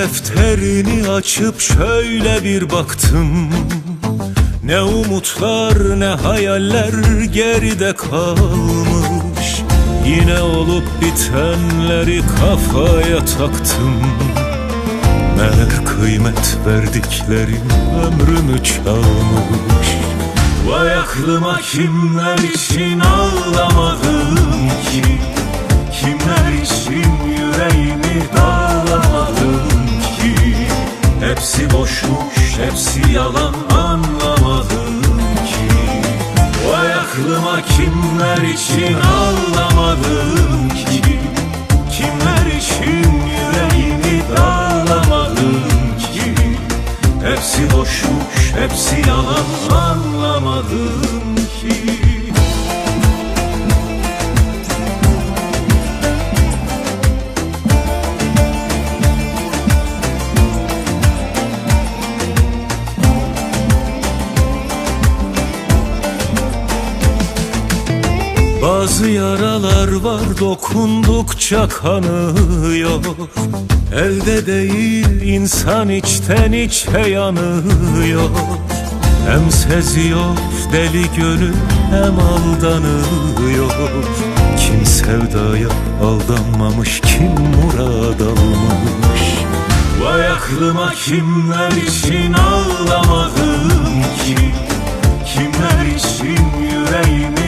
defterini açıp şöyle bir baktım. Ne umutlar ne hayaller geride kalmış. Yine olup bitenleri kafaya taktım. Meğer kıymet verdiklerim ömrümü çalmış. Vay aklıma kimler için ağlamadım boşmuş, hepsi yalan anlamadım ki. Vay aklıma kimler için ağlamadım ki? Kimler için yüreğimi dağlamadım ki? Hepsi boşmuş, hepsi yalan anlamadım ki Bazı yaralar var dokundukça kanıyor Elde değil insan içten içe yanıyor Hem seziyor deli gönül hem aldanıyor Kim sevdaya aldanmamış kim murad almış Vay aklıma kimler için ağlamadım ki? Kimler için yüreğimi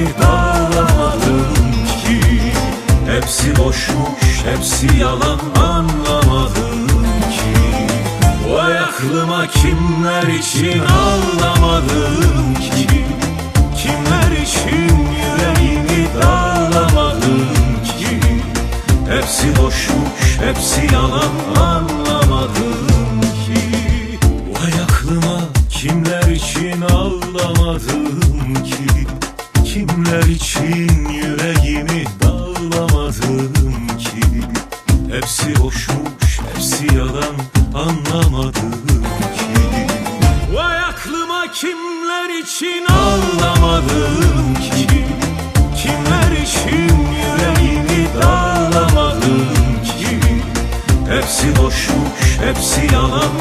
hepsi yalan anlamadım ki. Vay aklıma kimler için ağlamadım ki? Kimler için yüreğimi dağlamadım ki? Hepsi boşmuş, hepsi yalan anlamadım ki. Vay aklıma kimler için ağlamadım ki? Kimler için yüreğimi dağlamadım Hepsi boşmuş, hepsi yalan anlamadım ki. Vay aklıma kimler için ağlamadım ki? Kimler için yüreğimi dağlamadım ki? Hepsi boşmuş, hepsi yalan